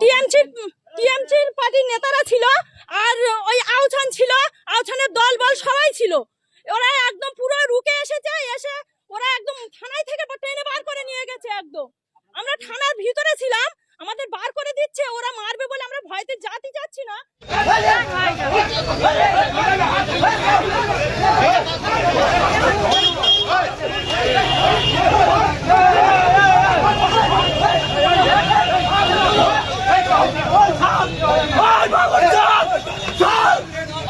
টিএমসির টিএমসির পার্টির নেতারা ছিল আর ওই আউছান ছিল আউছানের দল বল সবাই ছিল ওরা একদম পুরো রুকে এসেছে এসে ওরা একদম থানায় থেকে টেনে বার করে নিয়ে গেছে একদম আমরা থানার ভিতরে ছিলাম আমাদের বার করে দিচ্ছে ওরা মারবে বলে আমরা ভয়তে জাতি যাচ্ছি না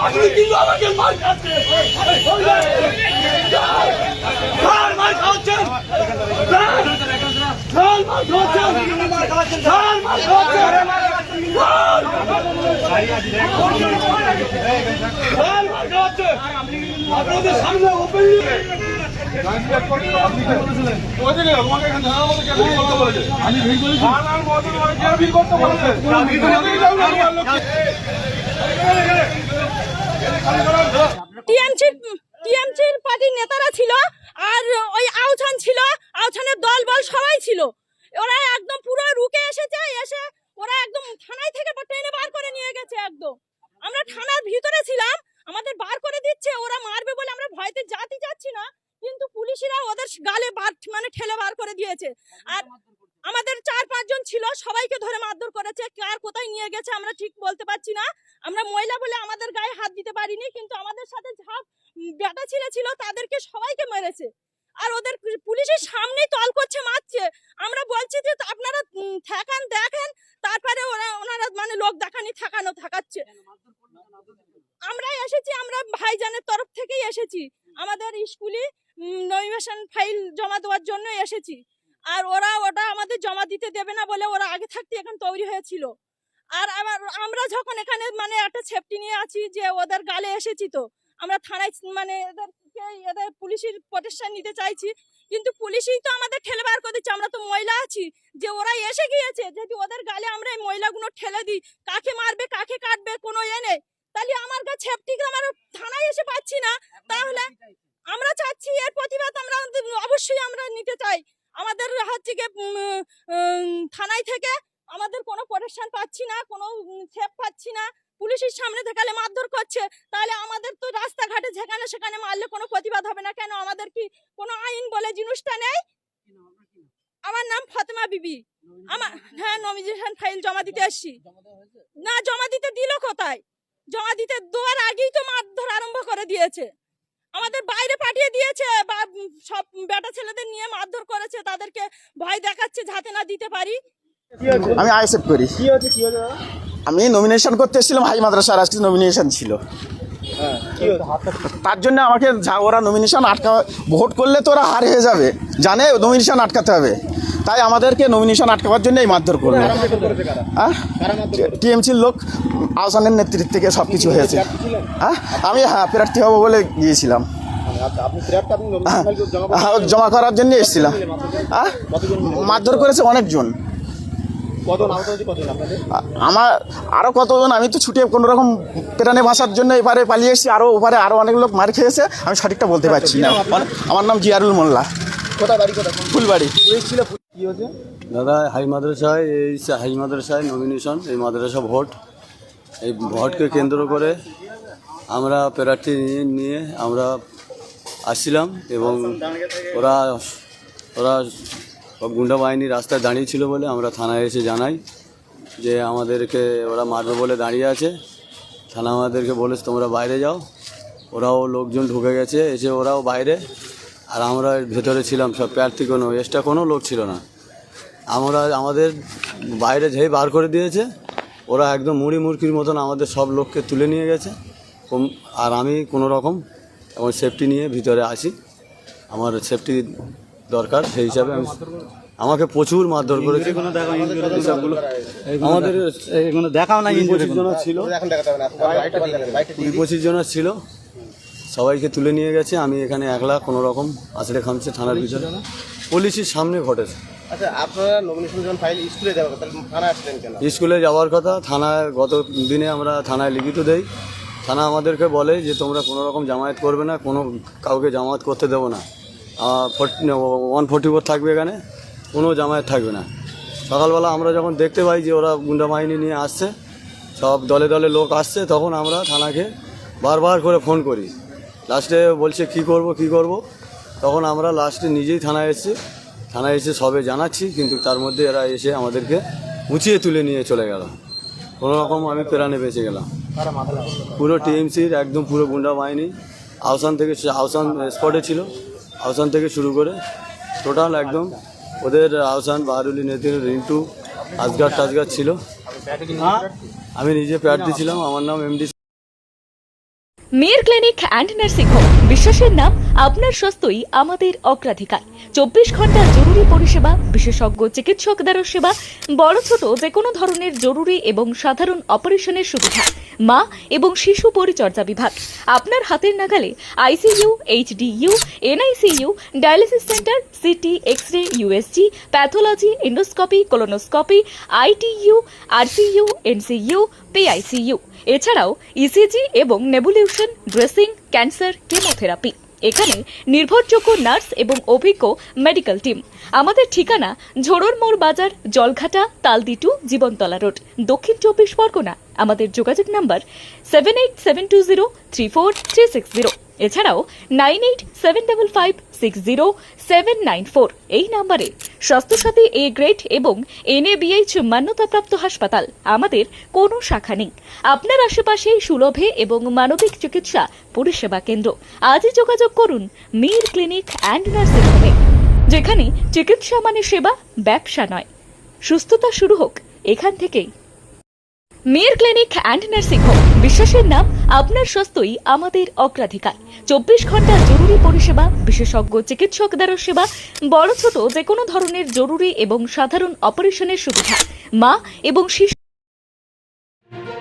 আপনি কিন্তু আমাকে মার খাচ্ছে কার মার খাওয়াচ্ছেন কার? কার মার খাওয়াচ্ছেন কার মার খাওয়াচ্ছেন কার? কার মার খাওয়াচ্ছেন আপনাদের সামনে ওপেনলি আমি ভিড় করেছি ভিড় করতে বলেছে টিএমসির টিএমসির পার্টির নেতারা ছিল আর ওই আউছান ছিল। আউছানের দল বল সবাই ছিল। ওরা একদম পুরো রুকে এসেছে, এসে ওরা একদম থানায় থেকে টেনে বার করে নিয়ে গেছে একদম। আমরা থানার ভিতরে ছিলাম, আমাদের বার করে দিচ্ছে, ওরা মারবে বলে আমরা ভয়তে জাতি যাচ্ছি না, কিন্তু পুলিশরা ওদের গালে বার মানে ঠেলে বার করে দিয়েছে। আর আমাদের চার পাঁচজন ছিল সবাইকে ধরে মারধর করেছে। কার কোথায় নিয়ে গেছে আমরা ঠিক বলতে পারছি না। আমরা মহিলা বলে আমাদের গায়ে হাত দিতে পারিনি কিন্তু আমাদের সাথে যা বেটা ছেলে ছিল তাদেরকে সবাইকে মেরেছে। আর ওদের পুলিশের সামনেই তল করছে মারছে। আমরা বলছি যে আপনারা ঠেকান দেখেন। তারপরে ওরা ওনারা মানে লোক দেখানি থাকানো থাকাচ্ছে আমরা এসেছি আমরা ভাইজানের তরফ থেকেই এসেছি। আমাদের স্কুলে নমিনেশন ফাইল জমা দেওয়ার জন্য এসেছি। আর ওরা ওটা আমাদের জমা দিতে দেবে না বলে ওরা আগে থাকতে এখন তৈরি হয়েছিল। আর আবার আমরা যখন এখানে মানে একটা সেফটি নিয়ে আছি যে ওদের গালে এসেছি তো আমরা থানায় মানে এদেরকে এদের পুলিশের প্রটেকশন নিতে চাইছি। কিন্তু পুলিশই তো আমাদের ঠেলে বার করে দিচ্ছে আমরা তো মহিলা আছি। যে ওরা এসে গিয়েছে যদি ওদের গালে আমরা এই মহিলাগুলো ঠেলে দিই কাকে মারবে কাকে কাটবে কোনো এ নেই। তাহলে আমার কাছে সেফটি আমার থানায় এসে পাচ্ছি না। তাহলে আমরা চাচ্ছি এর প্রতিবাদ আমরা অবশ্যই আমরা নিতে চাই। আমাদের হচ্ছে গিয়ে থানায় থেকে আমাদের কোনো প্রোটেকশন পাচ্ছি না, কোনো সেফ পাচ্ছি না। পুলিশের সামনে দেখালে মারধর করছে, তাহলে আমাদের তো রাস্তাঘাটে যেখানে সেখানে মারলে কোনো প্রতিবাদ হবে না। কেন? আমাদের কি কোনো আইন বলে জিনিসটা নেই? আমার নাম ফাতেমা বিবি। আমার হ্যাঁ নমিনেশন ফাইল জমা দিতে এসছি। না, জমা দিতে দিল কোথায়? জমা দিতে দেওয়ার আগেই তো মারধর আরম্ভ করে দিয়েছে। আমাদের বাইরে পাঠিয়ে দিয়েছে বা সব বেটা ছেলেদের নিয়ে মারধর করেছে তাদেরকে ভয় দেখাচ্ছে যাতে না দিতে পারি। আমি আইসেপ করি। কি হচ্ছে কি হচ্ছে আমি নমিনেশন করতে এসেছিলাম হাই মাদ্রাসার আজকে নমিনেশন ছিল। হ্যাঁ তার জন্য আমাকে ওরা নমিনেশন আটকা ভোট করলে তো ওরা হার হয়ে যাবে। জানে নমিনেশন আটকাতে হবে। তাই আমাদেরকে নমিনেশন আটকাবার জন্য এই মারধর করল? হ্যাঁ? টিএমসির লোক আহসানের নেতৃত্ব থেকে সব কিছু হয়েছে। হ্যাঁ? আমি হ্যাঁ প্রার্থী হব বলে গিয়েছিলাম। nomination file জমা হ্যাঁ, করার জন্য এসেছিলাম। হ্যাঁ? মারধর করেছে অনেকজন। আমার আরও কতজন আমি তো ছুটে কোনো রকম প্রাণে বাঁচার জন্য এবারে পালিয়ে এসেছি। আরও ওপারে আরও অনেক লোক মার খেয়েছে। আমি সঠিকটা বলতে পারছি না। আমার নাম জিয়ারুল মোল্লা। ফুলবাড়ি। কি দাদা, হাই মাদ্রাসায়, এই হাই মাদ্রাসায় নমিনেশন এই মাদ্রাসা ভোট। এই ভোটকে কেন্দ্র করে আমরা প্রার্থী নিয়ে নিয়ে আমরা আসছিলাম এবং ওরা ওরা গুন্ডা বাহিনী রাস্তায় দাঁড়িয়ে ছিল বলে আমরা থানায় এসে জানাই যে আমাদেরকে ওরা মারবে বলে দাঁড়িয়ে আছে। থানা আমাদেরকে বলেছে, তোমরা বাইরে যাও। ওরাও লোকজন ঢুকে গেছে, এসে ওরাও বাইরে আর আমরা ভেতরে ছিলাম সব প্রার্থী কোনো এক্সট্রা কোনো লোক ছিল না। আমরা আমাদের বাইরে যেই বার করে দিয়েছে ওরা একদম মুড়ি মুরগির মতন আমাদের সব লোককে তুলে নিয়ে গেছে। আর আমি কোনো রকম এখন সেফটি নিয়ে ভিতরে আসি। আমার সেফটি দরকার সেই হিসাবে আমি আমাকে প্রচুর মারধর করেছে। আমাদের দেখাও না ছিল কুড়ি পঁচিশ জনের ছিল। সবাইকে তুলে নিয়ে গেছে। আমি এখানে একলা কোনো রকম আছড়ে খামছে থানার ভিতরে। পুলিশের সামনে ঘটেছে। আচ্ছা আপনারা নমিনেশন ফাইল স্কুলে কথা তাহলে আসলেন কেন? স্কুলে যাওয়ার কথা থানায় গত দিনে আমরা থানায় লিখিত দেই। থানা আমাদেরকে বলে যে তোমরা কোনো রকম জামায়াত করবে না কোনো কাউকে জামায়াত করতে দেবো না। ওয়ান ফোর্টি ফোর থাকবে এখানে কোনো জামায়াত থাকবে না। সকালবেলা আমরা যখন দেখতে পাই যে ওরা গুন্ডা বাহিনী নিয়ে আসছে সব দলে দলে লোক আসছে তখন আমরা থানাকে বারবার করে ফোন করি। লাস্টে বলছে, কি করব কি করব? তখন আমরা লাস্টে নিজেই থানায় এসেছি। থানায় এসে সবে জানাচ্ছি, কিন্তু তার মধ্যে এরা এসে আমাদেরকে উঁচিয়ে তুলে নিয়ে চলে গেল। কোনো রকম আমি প্রাণে বেঁচে গেলাম। পুরো টিএমসির একদম পুরো গুন্ডা বাহিনী আহসান থেকে আহসান স্পটে ছিল। আহসান থেকে শুরু করে টোটাল একদম ওদের আহসান বাহারুলি নেতিন, রিন্টু আজগার টাজগার ছিল। আমি নিজে প্রার্থী ছিলাম আমার নাম এমডি মেয়ের ক্লিনিক অ্যান্ড নার্সিং হোম বিশ্বাসের নাম আপনার স্বাস্থ্যই আমাদের অগ্রাধিকার। চব্বিশ ঘণ্টা জরুরি পরিষেবা, বিশেষজ্ঞ চিকিৎসক দ্বারা সেবা, বড় ছোট যে কোনো ধরনের জরুরি এবং সাধারণ অপারেশনের সুবিধা, মা এবং শিশু পরিচর্যা বিভাগ। আপনার হাতের নাগালে ICU, HDU, NICU, dialysis centre, CT X ray USG, pathology, endoscopy, colonoscopy, ITU, RCU, NCU, PICU. এছাড়াও ইসিজি এবং নেবুলিউশন ড্রেসিং ক্যান্সার, কেমোথেরাপি। এখানে নির্ভরযোগ্য নার্স এবং অভিজ্ঞ মেডিকেল টিম। আমাদের ঠিকানা ঝোড়র মোড় বাজার, জলঘাটা, তালদিটু, জীবনতলা রোড। দক্ষিণ চব্বিশ পরগনা। আমাদের যোগাযোগ number seven eight seven two zero three four three six zero এছাড়াও nine eight seven double five six zero seven nine four এই নাম্বারে স্বাস্থ্যসাথী এ গ্রেড এবং এনএবিএইচ মান্যতাপ্রাপ্ত হাসপাতাল আমাদের কোনো শাখা নেই। আপনার আশেপাশে সুলভে এবং মানবিক চিকিৎসা পরিষেবা কেন্দ্র। আজই যোগাযোগ করুন মীর ক্লিনিক অ্যান্ড নার্সিং হোমে, যেখানে চিকিৎসা মানে সেবা, ব্যবসা নয়। সুস্থতা শুরু হোক এখান থেকেই। মেয়ের ক্লিনিক অ্যান্ড নার্সিং হোম, বিশ্বাসের নাম আপনার স্বাস্থ্যই আমাদের অগ্রাধিকার। চব্বিশ ঘণ্টা জরুরি পরিষেবা, বিশেষজ্ঞ চিকিৎসক দ্বারা সেবা, বড় ছোট যে কোনো ধরনের জরুরি এবং সাধারণ অপারেশনের সুবিধা। মা এবং শিশু